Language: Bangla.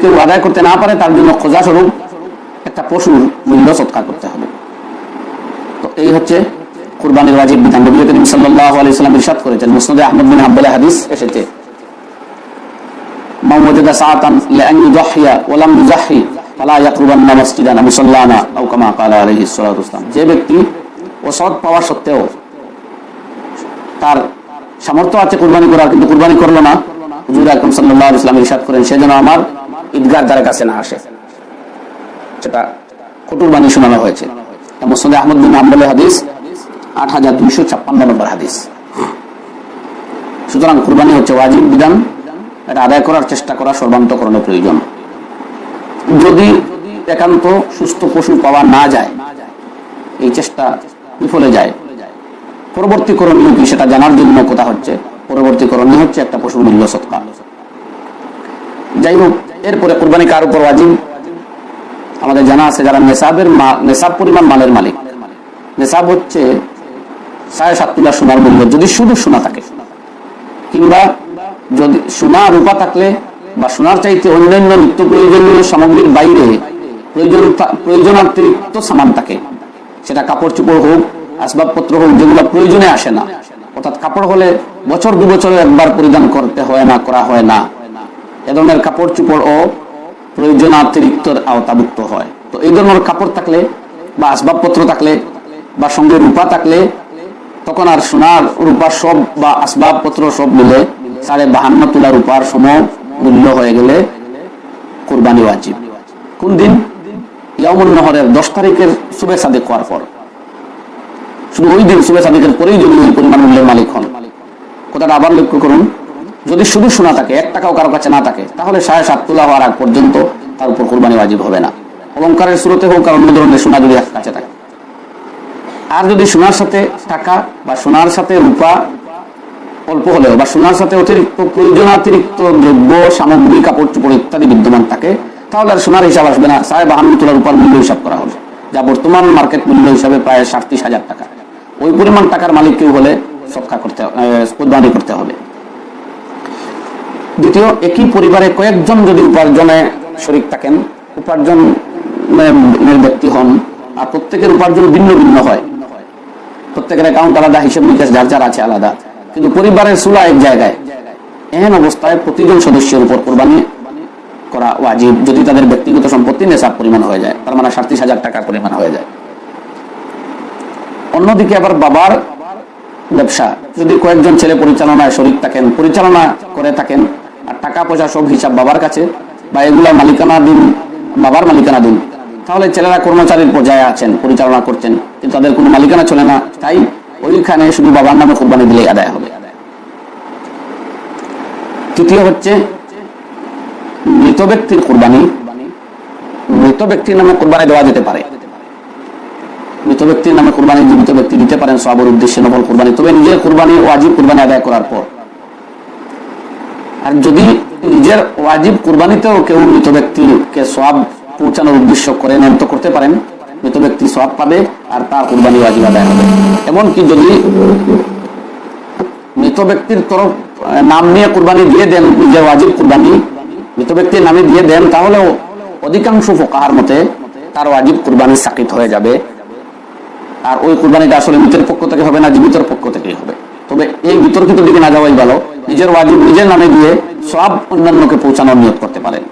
কেউ আদায় করতে না পারে, তার জন্য খোঁজা স্বরূপ একটা পশুর মূল্য সৎকার করতে হবে। তো এই হচ্ছে কুরবানির ওয়াজিব বিধান। নবী করিম সাল্লাম ইরশাদ করেছেন, মুসনাদে আহমদ বিন হাম্বলে হাদিস এসেছে। যে ব্যক্তি ওসদ পাওয়া সত্ত্বেও তার সামর্থ্য আছে কুরবানি করার, কিন্তু কুরবানি করল না। হুজুর আকরম সাল্লাল্লাহু আলাইহি ইরশাদ করেন, সে যেন আমার ঈদগাহ দ্বারের কাছে না আসে। সেটা কটুর বাণী শোনানো হয়েছে। মুসনাদে আহমদ বিন হাদিস আট হাজার দুইশো ছাপ্পান্ন নম্বর হাদিস। সুতরাং কুরবানি হচ্ছে ওয়াজিব বিধান। এটা আদায় করার চেষ্টা করা সর্বান্তকরণের প্রয়োজন। যদি একান্ত সুস্থ পশু পাওয়া না যায়, এই চেষ্টা বিফলে যায়। পরবর্তী করণীয় কি সেটা জানার জন্য কথা হচ্ছে। পরবর্তী করণীয় হচ্ছে একটা পশুর মূল্য সৎকার। যাই হোক এরপরে কোরবানি কার উপর ওয়াজিব? আমাদের জানা আছে যারা নেশাবের নেশাব পরিমাণ মালের মালিক। নেশাব হচ্ছে সাড়ে সাত তুলা সোনার মূল্য, যদি শুধু সোনা থাকে। কিংবা যদি সোনা রূপা থাকলে বা সোনার চাইতে অন্যান্য নিত্য প্রয়োজনীয় সামগ্রীর বাইরে প্রয়োজন প্রয়োজনাতিরিক্ত সামান থাকে। সেটা কাপড় চোপড় হোক, আসবাবপত্র হোক, যেগুলো প্রয়োজনে আসে না। অর্থাৎ কাপড় হলে বছর দু বছরে একবার পরিধান করতে হয় না, করা হয় না। এ ধরনের কাপড় চোপড় ও প্রয়োজনাতিরিক্ত আওতাভুক্ত হয়। তো এই ধরনের কাপড় থাকলে বা আসবাবপত্র থাকলে বা সঙ্গে রূপা থাকলে তখন আর সোনার রূপা সব বা আসবাবপত্র সব মিলে সাড়ে বাহান্ন তোলা রূপার সম মূল্য হয়ে গেলে কোরবানি ওয়াজিব। কোন দিন? ইয়ামুল নহরের দশ তারিখের শুভে সাদেক হওয়ার পর। শুধু ওই দিন শুভে সাদেকের পরেই যদি পরিমাণ মূল্যের মালিক হন। কথাটা আবার লক্ষ্য করুন। যদি শুধু শোনা থাকে, এক টাকাও কারও কাছে না থাকে, তাহলে সাড়ে সাত তোলা হওয়ার আগ পর্যন্ত তার উপর কোরবানি ওয়াজিব হবে না। অলঙ্কারের শুরুতে হোক আর অন্য ধরনের সোনা যদি কাছে থাকে। আর যদি সোনার সাথে টাকা বা সোনার সাথে রূপা অল্প হলেও বা সোনার সাথে অতিরিক্ত প্রয়োজনাতিরিক্ত দ্রব্য, সামগ্রী, কাপড় চোপড় ইত্যাদি বিদ্যমান থাকে, তাহলে আর সোনার হিসাব আসবে না। সাড়ে বাহান্ন তোলার রূপার মূল্য হিসাব করা হবে, যা বর্তমান মার্কেট মূল্য হিসাবে প্রায় সাতত্রিশ হাজার টাকা। ওই পরিমাণ টাকার মালিক কেউ হলে সৎকার করতে কোরবানি করতে হবে। দ্বিতীয়, একই পরিবারে কয়েকজন যদি উপার্জনে শরিক থাকেন, উপার্জন ব্যক্তি হন, আর প্রত্যেকের উপার্জন ভিন্ন ভিন্ন হয়। প্রত্যেকের অ্যাকাউন্ট আলাদা, হিসেব নিকাশ যার যার আছে আলাদা। কিন্তু পরিবারের সুলা এক জায়গায়। এহেন অবস্থায় প্রতিজন সদস্যের উপর কোরবানি করা ওয়াজিব, যদি তাদের ব্যক্তিগত সম্পত্তি নেশাব পরিমাণ হয়ে যায়। তার মানে সাতত্রিশ হাজার টাকার পরিমাণ হয়ে যায়। অন্যদিকে আবার বাবার ব্যবসা। যদি কয়েকজন ছেলে পরিচালনায় শরিক থাকেন, পরিচালনা করে থাকেন টাকা পয়সা সব হিসাব বাবার কাছে বা এগুলা মালিকানা দিন, বাবার মালিকানা দিন। তাহলে ছেলেরা কর্মচারীর পর্যায়ে আছেন, পরিচালনা করছেন, কিন্তু তাদের কোনো মালিকানা চলে না। তাই ওইখানে শুধু বাবার নামে কোরবানি দিলেই আদায় হবে। তৃতীয় হচ্ছে মৃত ব্যক্তির কোরবানি। মৃত ব্যক্তির নামে কোরবানি দেওয়া যেতে পারে। মৃত ব্যক্তির নামে কোরবানি জীবিত ব্যক্তি দিতে পারেন সবর উদ্দেশ্যে নকল কোরবানি। তবে নিজের কোরবানি, ওয়াজিব কোরবানি আদায় করার পর। আর যদি নিজের ওয়াজিব কোরবানিতেও কেউ মৃত ব্যক্তিকে সব পৌঁছানোর উদ্দেশ্য করে নেন তো করতে পারেন। মৃত ব্যক্তি সব পাবে আর তার কোরবানি ওয়াজিব আদায় হবে। এমনকি যদি মৃত ব্যক্তির তরফ নাম নিয়ে কোরবানি দিয়ে দেন, নিজের ওয়াজিব কোরবানি, মৃত ব্যক্তির নামে দিয়ে দেন, তাহলেও অধিকাংশ ফোকাহার মতে তার ওয়াজিব কোরবানি সাকিত হয়ে যাবে। আর ওই কোরবানিটা আসলে মৃতের পক্ষ থেকে হবে না, জীবিতর পক্ষ থেকেই হবে। তবে এই বিতর্কিত দিকে না যাওয়াই ভালো। নিজের ওয়াজিব নিজের নামে দিয়ে সব অন্যান্যকে পৌঁছানোর নিয়োগ করতে পারেন।